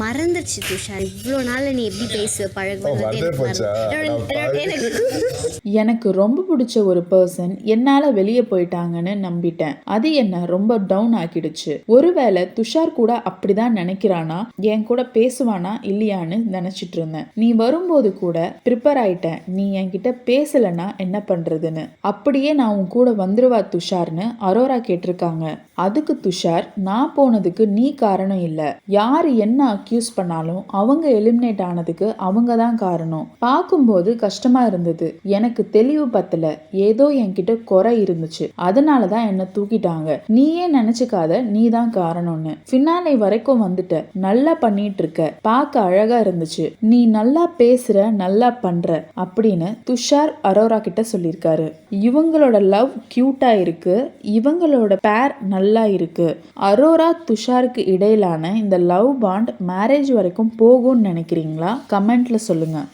மறந்துடுச்சு துஷார் இவ்வளோ நாள் நீ எப்படி பேசுவ பழகுவ ஓ, மறந்தே போச்சா? நான் பாவி. எனக்கு எனக்கு ரொம்ப பிடிச்ச ஒரு பர்சன் என்னால் வெளியே போயிட்டாங்கன்னு நம்பிட்டேன். அது என்ன ரொம்ப டவுன் ஆக்கிடுச்சு. ஒருவேளை துஷார் கூட அப்படிதான் நினைக்கிறானா? என் கூட பேசுவானா? இல்லையான்னு நினைச்சிட்டு இருந்தேன். நீ வரும்போது கூட ப்ரிப்பேர் ஆயிட்டேன். நீ என்கிட்ட பேசலைன்னா என்ன பண்றதுன்னு. அப்படியே நான் உன் கூட வந்துருவா துஷார்னு அரோரா கேட்டிருக்காங்க. அதுக்கு துஷார் நான் போனதுக்கு நீ காரணம் இல்லை. யார் என்ன அக்யூஸ் பண்ணாலும் அவங்க எலிமினேட் ஆனதுக்கு அவங்க தான் காரணம். பார்க்கும்போது கஷ்டமா இருந்தது. எனக்கு தெளிவு பத்தல. ஏதோ என்கிட்ட குறை இருந்துச்சு. அதனால தான் என்ன தூக்கிட்டாங்க. நீயே நினைச்சுக்காத. நீ தான் காரணம்னு. பின்னாலை வரைக்கும் வந்துட்ட. நல்லா பண்ணிட்டு இருக்க. பார்க்க அழகா இருந்துச்சு. நீ நல்லா பேசுற நல்லா பண்ற அப்படின்னு துஷார் அரோரா கிட்ட சொல்லியிருக்காரு. இவங்களோட லவ் கியூட்டா இருக்கு. இவங்களோட பேர் நல்லா இருக்கு. அரோரா துஷாருக்கு இடையிலான இந்த லவ் பாண்ட் மேரேஜ் வரைக்கும் போகும்னு நினைக்கிறீங்களா? கமெண்ட்டில் சொல்லுங்கள்